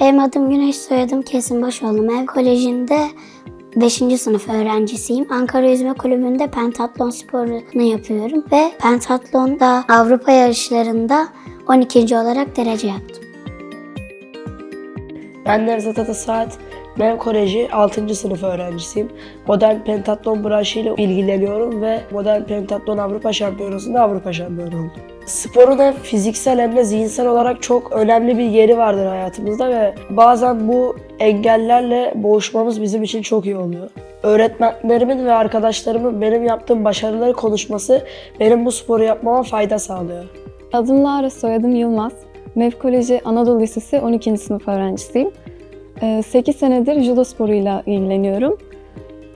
Benim adım Güneş, soyadım Kesinbaşoğlu. Mev Koleji'nde 5. sınıf öğrencisiyim. Ankara Yüzme Kulübü'nde pentatlon sporunu yapıyorum ve pentatlonda Avrupa yarışlarında 12. olarak derece yaptım. Ben Nevzat Atasaat, MEM Koleji 6. sınıf öğrencisiyim. Modern pentatlon branşıyla ilgileniyorum ve modern pentatlon Avrupa Şampiyonası'nda Avrupa şampiyonu oldum. Sporun hem fiziksel hem de zihinsel olarak çok önemli bir yeri vardır hayatımızda ve bazen bu engellerle boğuşmamız bizim için çok iyi oluyor. Öğretmenlerimin ve arkadaşlarımın benim yaptığım başarıları konuşması benim bu sporu yapmama fayda sağlıyor. Adım Lara, soyadım Yılmaz. MEV Koleji Anadolu Lisesi 12. sınıf öğrencisiyim. 8 senedir judo sporuyla ilgileniyorum.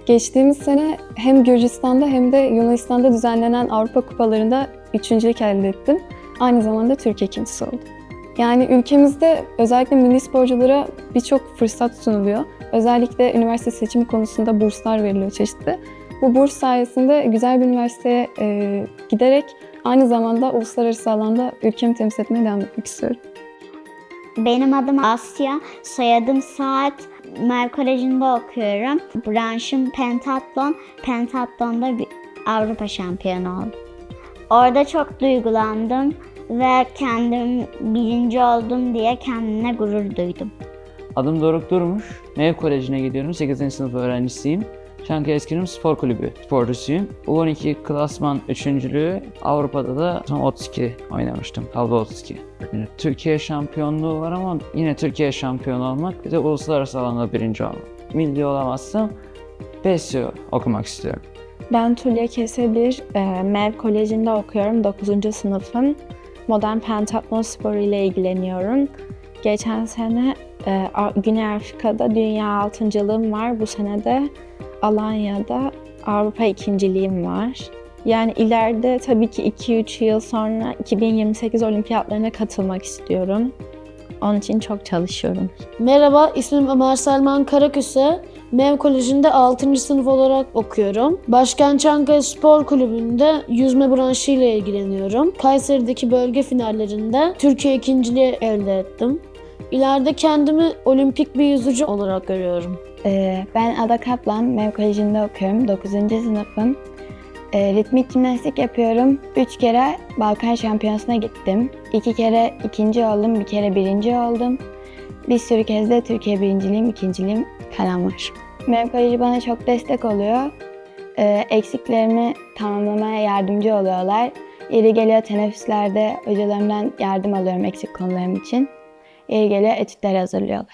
Geçtiğimiz sene hem Gürcistan'da hem de Yunanistan'da düzenlenen Avrupa Kupalarında üçüncülük elde ettim. Aynı zamanda Türkiye ikincisi oldum. Yani ülkemizde özellikle milli sporculara birçok fırsat sunuluyor. Özellikle üniversite seçimi konusunda burslar veriliyor çeşitli. Bu burs sayesinde güzel bir üniversiteye e, giderek aynı zamanda uluslararası alanda ülkemi temsil etmeye devam etmek istiyorum. Benim adım Asya, soyadım Saat. Merv Koleji'nde okuyorum. Branşım pentatlon. Pentatlonda bir Avrupa şampiyonu oldum. Orada çok duygulandım ve kendim birinci oldum diye kendime gurur duydum. Adım Doruk Durmuş. MEV Koleji'ne gidiyorum. 8. sınıf öğrencisiyim. Çankaya Eskrim Spor Kulübü sporcusuyum. U12 klasman üçüncülüğü Avrupa'da da son 32 oynamıştım. Havlu 32. Yani Türkiye şampiyonluğu var ama yine Türkiye şampiyonu olmak bir de uluslararası alanda birinci olmak. Milli olamazsam PESIO okumak istiyorum. Ben Tulya Kesedir, e, MEV Koleji'nde okuyorum, 9. sınıfım. Modern pentatlon sporu ile ilgileniyorum. Geçen sene e, Güney Afrika'da dünya altıncılığım var. Bu sene de Alanya'da Avrupa ikinciliğim var. Yani ileride tabii ki 2-3 yıl sonra 2028 olimpiyatlarına katılmak istiyorum. Onun için çok çalışıyorum. Merhaba, ismim Ömer Selman Karaköse. MEV Koleji'nde 6. sınıf olarak okuyorum. Başkent Çankaya Spor Kulübü'nde yüzme branşı ile ilgileniyorum. Kayseri'deki bölge finallerinde Türkiye ikinciliği elde ettim. İleride kendimi olimpik bir yüzücü olarak görüyorum. Ee, ben Ada Kaplan, MEV Koleji'nde okuyorum. 9. sınıfım. Ee, ritmik jimnastik yapıyorum. 3 kere Balkan Şampiyonası'na gittim. 2 kere ikinci oldum, bir kere birinci oldum. Bir sürü kez de Türkiye birinciliğim, ikinciliğim falan var. MEV Koleji bana çok destek oluyor. Ee, eksiklerimi tamamlamaya yardımcı oluyorlar. Yeri geliyor teneffüslerde hocalarımdan yardım alıyorum eksik konularım için. Yeri geliyor etütler hazırlıyorlar.